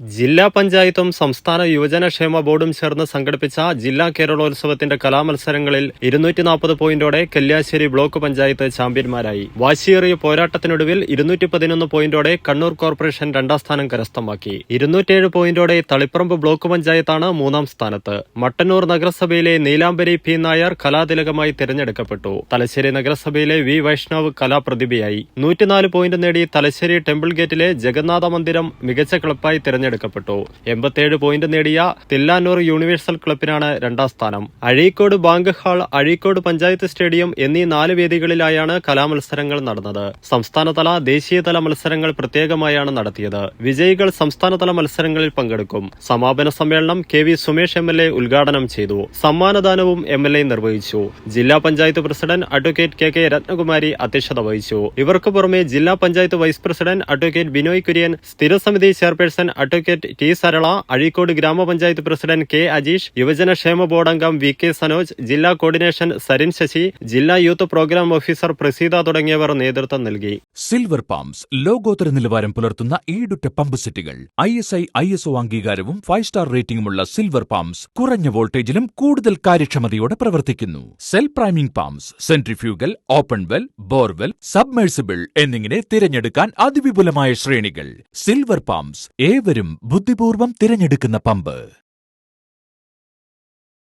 ജില്ലാ പഞ്ചായത്തും സംസ്ഥാന യുവജനക്ഷേമ ബോർഡും ചേർന്ന് സംഘടിപ്പിച്ച ജില്ലാ കേരളോത്സവത്തിന്റെ കലാമത്സരങ്ങളിൽ ഇരുന്നൂറ്റി നാൽപ്പത് പോയിന്റോടെ കല്യാശ്ശേരി ബ്ലോക്ക് പഞ്ചായത്ത് ചാമ്പ്യന്മാരായി. വാശിയേറിയ പോരാട്ടത്തിനൊടുവിൽ ഇരുന്നൂറ്റി പതിനൊന്ന് പോയിന്റോടെ കണ്ണൂർ കോർപ്പറേഷൻ രണ്ടാം സ്ഥാനം കരസ്ഥമാക്കി. ഇരുന്നൂറ്റേഴ് പോയിന്റോടെ തളിപ്പറമ്പ് ബ്ലോക്ക് പഞ്ചായത്താണ് മൂന്നാം സ്ഥാനത്ത്. മട്ടന്നൂർ നഗരസഭയിലെ നീലാംബരി പി നായർ കലാതിലകമായി തിരഞ്ഞെടുക്കപ്പെട്ടു. തലശ്ശേരി നഗരസഭയിലെ വി വൈഷ്ണവ് കലാപ്രതിഭയായി. നൂറ്റിനാല് പോയിന്റ് നേടി തലശ്ശേരി ടെമ്പിൾ ഗേറ്റിലെ ജഗന്നാഥ മന്ദിരം മികച്ച ക്ലബ്ബായി തിരഞ്ഞെടുക്കപ്പെട്ടു. എൺപത്തിയേഴ് പോയിന്റ് നേടിയ തില്ലാനൂർ യൂണിവേഴ്സൽ ക്ലബിനാണ് രണ്ടാം സ്ഥാനം. Azhikode bank hall Azhikode panchayat stadium എന്നീ നാല് വേദികളിലായാണ് കലാമത്സരങ്ങൾ നടന്നത്. സംസ്ഥാനതല ദേശീയതല മത്സരങ്ങൾ പ്രത്യേകമായാണ് നടത്തിയത്. വിജയികൾ സംസ്ഥാനതല മത്സരങ്ങളിൽ പങ്കെടുക്കും. സമാപന സമ്മേളനം K V Sumesh M L A ഉദ്ഘാടനം ചെയ്തു. സമ്മാനദാനവും എം എൽ എ നിർവഹിച്ചു. ജില്ലാ panchayat president advocate K K Ratnakumari അധ്യക്ഷത വഹിച്ചു. ഇവർക്ക് പുറമെ ജില്ലാ panchayat vice president advocate Binoy Kurian സ്ഥിരസമിതി chairperson advocate T Sarala Azhikode ഗ്രാമപഞ്ചായത്ത് പ്രസിഡന്റ് കെ അജീഷ് യുവജന ക്ഷേമ ബോർഡ് അംഗം വി കെ സനോജ് ജില്ലാ കോർഡിനേഷൻ സരിൻ ശശി ജില്ലാ യൂത്ത് പ്രോഗ്രാം ഓഫീസർ പ്രസീത തുടങ്ങിയവർ നേതൃത്വം നൽകി. സിൽവർ പമ്പ്സ് ലോകോത്തര നിലവാരം പുലർത്തുന്ന ഈടുറ്റ പമ്പ് സെറ്റുകൾ I S I I S O അംഗീകാരവും ഫൈവ് സ്റ്റാർ റേറ്റിംഗുമുള്ള സിൽവർ പമ്പ്സ് കുറഞ്ഞ വോൾട്ടേജിലും കൂടുതൽ കാര്യക്ഷമതയോടെ പ്രവർത്തിക്കുന്നു. Self priming pumps centrifugal open well borewell submersible എന്നിങ്ങനെ തിരഞ്ഞെടുക്കാൻ അതിവിപുലമായ ശ്രേണികൾ. സിൽവർ പമ്പ്സ് ഏവരും ബുദ്ധിപൂർവം തിരഞ്ഞെടുക്കുന്ന പമ്പ്.